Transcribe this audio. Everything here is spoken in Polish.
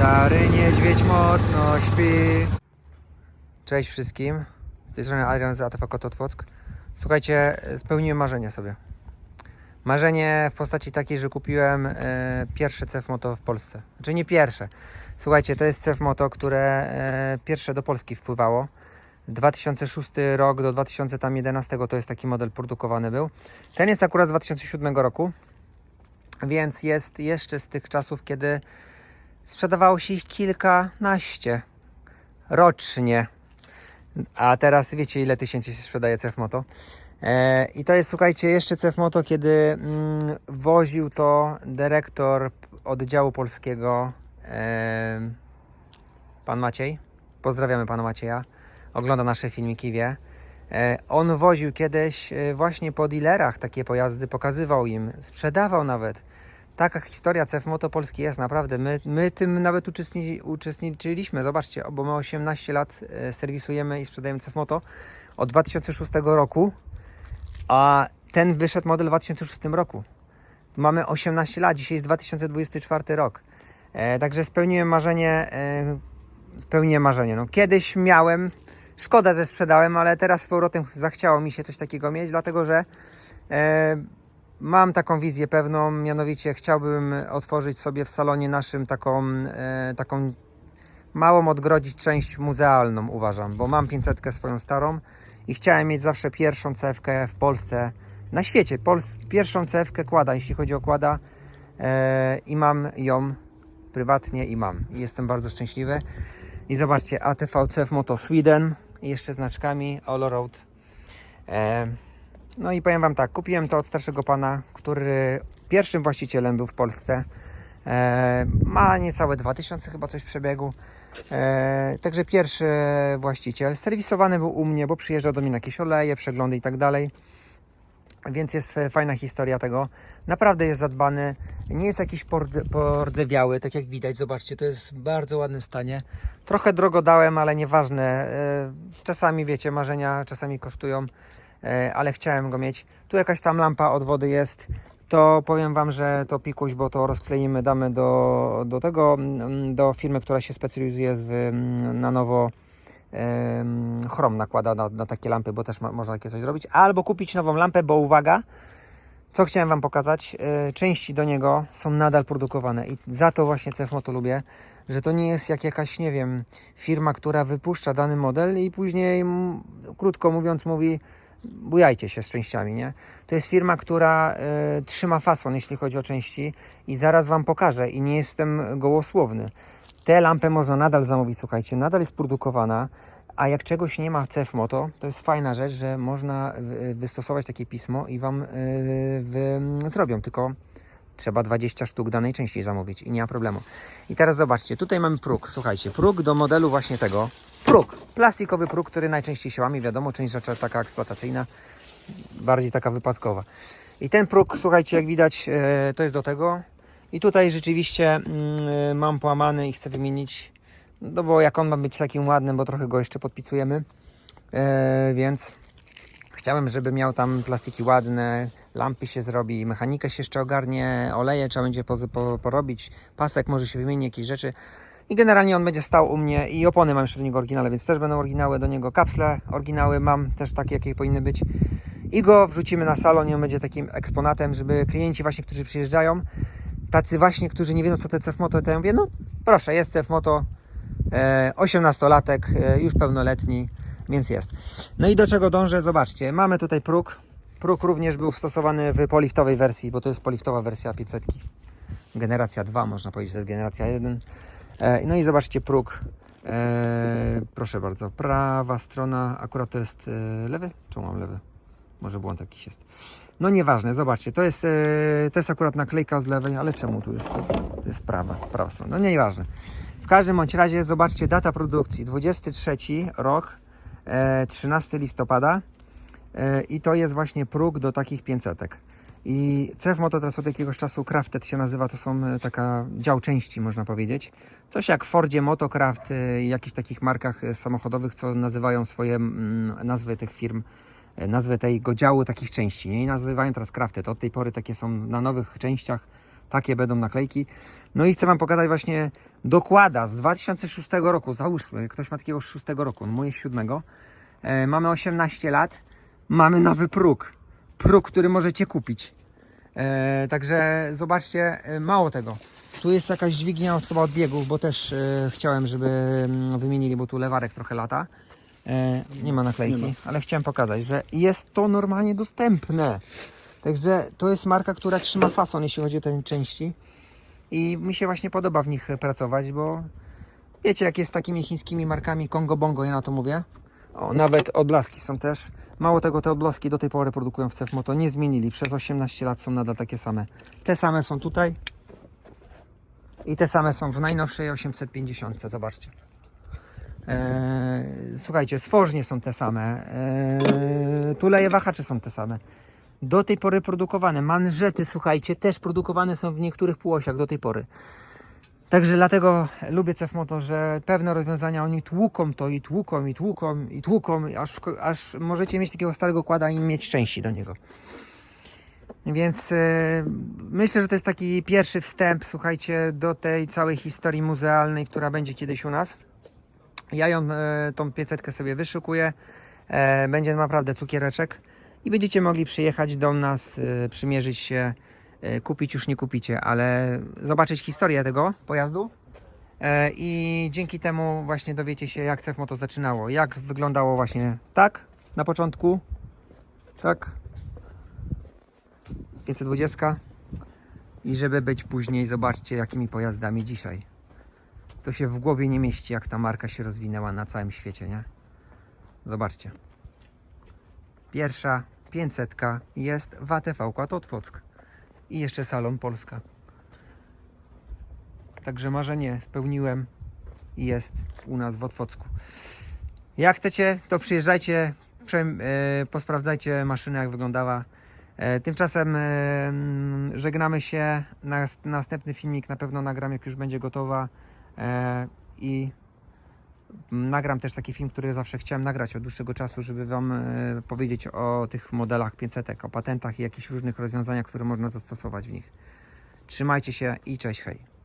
Stary niedźwiedź mocno śpi. Cześć wszystkim. Z tej strony Adrian z ATV Kototwock. Słuchajcie, spełniłem marzenie sobie. Marzenie w postaci takiej, że kupiłem e, pierwsze CF Moto w Polsce. Znaczy nie pierwsze. Słuchajcie, to jest CF Moto, które e, pierwsze do Polski wpływało. 2006 rok do 2011 to jest taki model produkowany był. Ten jest akurat z 2007 roku, więc jest jeszcze z tych czasów, kiedy sprzedawało się ich kilkanaście rocznie. A teraz wiecie ile tysięcy się sprzedaje CF Moto. E, I to jest, słuchajcie, jeszcze CF Moto, kiedy mm, woził to dyrektor oddziału polskiego, e, pan Maciej. Pozdrawiamy pana Macieja. Ogląda nasze filmiki, wie. E, on woził kiedyś e, właśnie po dealerach takie pojazdy, pokazywał im, sprzedawał nawet. Taka historia CF Moto Polski jest naprawdę. My, my tym nawet uczestni, uczestniczyliśmy. Zobaczcie, bo my 18 lat e, serwisujemy i sprzedajemy CF Moto od 2006 roku, a ten wyszedł model w 2006 roku. Mamy 18 lat, dzisiaj jest 2024 rok. E, także spełniłem marzenie, e, spełniłem marzenie. No, kiedyś miałem, szkoda, że sprzedałem, ale teraz z powrotem zachciało mi się coś takiego mieć, dlatego że e, Mam taką wizję pewną, mianowicie chciałbym otworzyć sobie w salonie naszym taką, e, taką małą odgrodzić część muzealną, uważam, bo mam 500 swoją starą i chciałem mieć zawsze pierwszą cewkę w Polsce, na świecie, Pols pierwszą cewkę kłada, jeśli chodzi o kłada e, i mam ją prywatnie i mam i jestem bardzo szczęśliwy. I zobaczcie, ATV CF Moto Sweden jeszcze znaczkami All Road. E, no i powiem Wam tak, kupiłem to od starszego pana, który pierwszym właścicielem był w Polsce. E, ma niecałe 2000 chyba coś przebiegu. E, także pierwszy właściciel. Serwisowany był u mnie, bo przyjeżdżał do mnie na jakieś oleje, przeglądy i tak dalej. Więc jest e, fajna historia tego. Naprawdę jest zadbany. Nie jest jakiś pordze, pordzewiały, tak jak widać. Zobaczcie, to jest w bardzo ładnym stanie. Trochę drogo dałem, ale nieważne. E, Czasami wiecie, marzenia czasami kosztują ale chciałem go mieć. Tu jakaś tam lampa od wody jest. To powiem Wam, że to pikuś, bo to rozkleimy, damy do, do tego, mm, do firmy, która się specjalizuje w, mm, na nowo chrom nakłada na, na takie lampy, bo też ma, można takie coś zrobić. Albo kupić nową lampę, bo uwaga, co chciałem Wam pokazać, e, części do niego są nadal produkowane i za to właśnie CF Moto lubię, że to nie jest jak jakaś, nie wiem, firma, która wypuszcza dany model i później, krótko mówiąc, mówi bujajcie się z częściami, nie? To jest firma, która e, trzyma fason, jeśli chodzi o części i zaraz Wam pokażę i nie jestem gołosłowny. Tę lampę można nadal zamówić, słuchajcie, nadal jest produkowana, a jak czegoś nie ma w CF Moto, to jest fajna rzecz, że można wy- wystosować takie pismo i Wam e, wy, zrobią, tylko trzeba 20 sztuk danej części zamówić i nie ma problemu. I teraz zobaczcie, tutaj mamy próg, słuchajcie, próg do modelu właśnie tego, próg, plastikowy próg, który najczęściej się łamie, wiadomo, część rzeczy taka eksploatacyjna, bardziej taka wypadkowa. I ten próg, słuchajcie, jak widać, e, to jest do tego. I tutaj rzeczywiście mm, mam połamany i chcę wymienić, no bo jak on ma być takim ładnym, bo trochę go jeszcze podpicujemy, e, więc chciałem, żeby miał tam plastiki ładne, lampy się zrobi, mechanikę się jeszcze ogarnie, oleje trzeba będzie po, po, porobić, pasek może się wymieni, jakieś rzeczy. I generalnie on będzie stał u mnie i opony mam jeszcze do niego oryginale, więc też będą oryginały do niego. Kapsle oryginały mam też takie, jakie powinny być. I go wrzucimy na salon i on będzie takim eksponatem, żeby klienci właśnie, którzy przyjeżdżają, tacy właśnie, którzy nie wiedzą co to CF Moto, to ja mówię, no proszę, jest CF Moto, e, 18-latek, e, już pełnoletni, więc jest. No i do czego dążę? Zobaczcie, mamy tutaj próg. Próg również był stosowany w poliftowej wersji, bo to jest poliftowa wersja 500. Generacja 2, można powiedzieć, to jest generacja 1. E, No i zobaczcie próg. E, proszę bardzo, prawa strona, akurat to jest e, lewy? Czemu mam lewy? Może błąd jakiś jest. No nieważne, zobaczcie, to jest, to jest akurat naklejka z lewej, ale czemu tu jest? To jest prawa, prawa strona. No nieważne. W każdym bądź razie zobaczcie data produkcji, 23 rok, 13 listopada e, i to jest właśnie próg do takich 500. I Moto teraz od jakiegoś czasu Crafted się nazywa, to są e, taka dział części można powiedzieć. Coś jak w Fordzie Motocraft e, jakichś takich markach e, samochodowych, co nazywają swoje mm, nazwy tych firm, e, nazwę tego działu takich części, nie? I nazywają teraz Crafted. Od tej pory takie są na nowych częściach, Takie będą naklejki. No i chcę Wam pokazać właśnie dokłada z 2006 roku. Załóżmy, ktoś ma takiego z 6 roku, no moje z 7. E, mamy 18 lat, mamy nowy próg. Próg, który możecie kupić. E, także zobaczcie, e, mało tego. Tu jest jakaś dźwignia od, chyba od biegów, bo też e, chciałem, żeby mm, wymienili, bo tu lewarek trochę lata. E, nie ma naklejki, Nie ma. ale chciałem pokazać, że jest to normalnie dostępne. Także to jest marka, która trzyma fason, jeśli chodzi o te części. I mi się właśnie podoba w nich pracować, bo wiecie, jak jest z takimi chińskimi markami Kongo Bongo, ja na to mówię. O, nawet odblaski są też. Mało tego, te odblaski do tej pory produkują w Cefmoto. Nie zmienili. Przez 18 lat są nadal takie same. Te same są tutaj. I te same są w najnowszej 850. Zobaczcie. Eee, słuchajcie, sfożnie są te same. Eee, tuleje wahacze są te same. Do tej pory produkowane. Manżety, słuchajcie, też produkowane są w niektórych półosiach do tej pory. Także dlatego lubię Cefmoto, że pewne rozwiązania oni tłuką to i tłuką i tłuką i tłuką, aż, aż możecie mieć takiego starego kłada i mieć części do niego. Więc e, myślę, że to jest taki pierwszy wstęp, słuchajcie, do tej całej historii muzealnej, która będzie kiedyś u nas. Ja ją, e, tą 500 sobie wyszukuję. E, będzie naprawdę cukiereczek i będziecie mogli przyjechać do nas, e, przymierzyć się, e, kupić już nie kupicie, ale zobaczyć historię tego pojazdu. E, I dzięki temu właśnie dowiecie się, jak CEF Moto zaczynało. Jak wyglądało właśnie tak na początku. Tak. 520. I żeby być później, zobaczcie, jakimi pojazdami dzisiaj. To się w głowie nie mieści, jak ta marka się rozwinęła na całym świecie, nie? Zobaczcie. Pierwsza 500 jest w ATV Kład Otwock. I jeszcze Salon Polska. Także marzenie spełniłem i jest u nas w Otwocku. Jak chcecie, to przyjeżdżajcie, e, posprawdzajcie maszynę, jak wyglądała. E, tymczasem e, mm, żegnamy się. Nas, następny filmik na pewno nagram, jak już będzie gotowa. I nagram też taki film, który zawsze chciałem nagrać od dłuższego czasu, żeby Wam e, powiedzieć o tych modelach 500, o patentach i jakichś różnych rozwiązaniach, które można zastosować w nich. Trzymajcie się i cześć, hej.